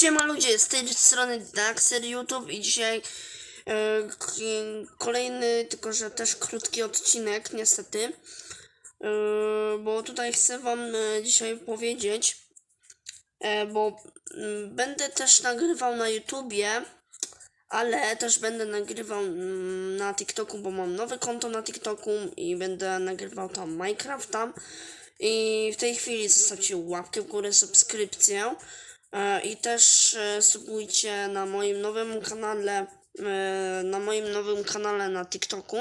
Siema ludzie, z tej strony Daxer YouTube i dzisiaj e, kolejny, tylko że też krótki odcinek niestety, e, bo tutaj chcę wam e, dzisiaj powiedzieć, bo mm, będę też nagrywał na YouTubie, ale też będę nagrywał mm, na TikToku, bo mam nowe konto na TikToku i będę nagrywał tam Minecrafta. I w tej chwili zostawcie łapkę w górę, subskrypcję. E, I też e, subujcie na moim nowym kanale, e, na moim nowym kanale na TikToku.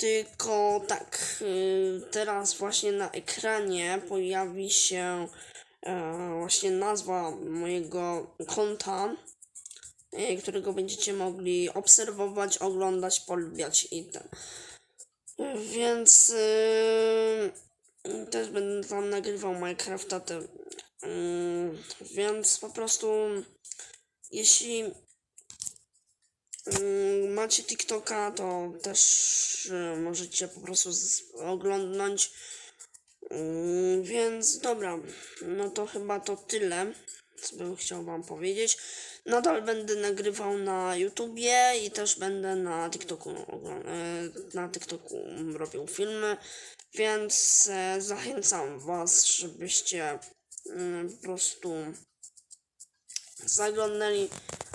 Tylko tak, teraz właśnie na ekranie pojawi się właśnie nazwa mojego konta, którego będziecie mogli obserwować, oglądać, polubiać i Więc też będę tam nagrywał Minecrafta. Yy, więc po prostu jeśli yy, macie TikToka, to też yy, możecie po prostu oglądnąć. Yy, więc dobra, no to chyba to tyle, co bym chciał Wam powiedzieć. Nadal będę nagrywał na YouTubie i też będę na TikToku, e, na TikToku robił filmy, więc e, zachęcam Was, żebyście mm, po prostu zaglądali,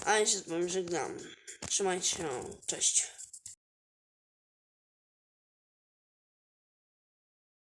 a ja się z Wami żegnam. Trzymajcie się, cześć.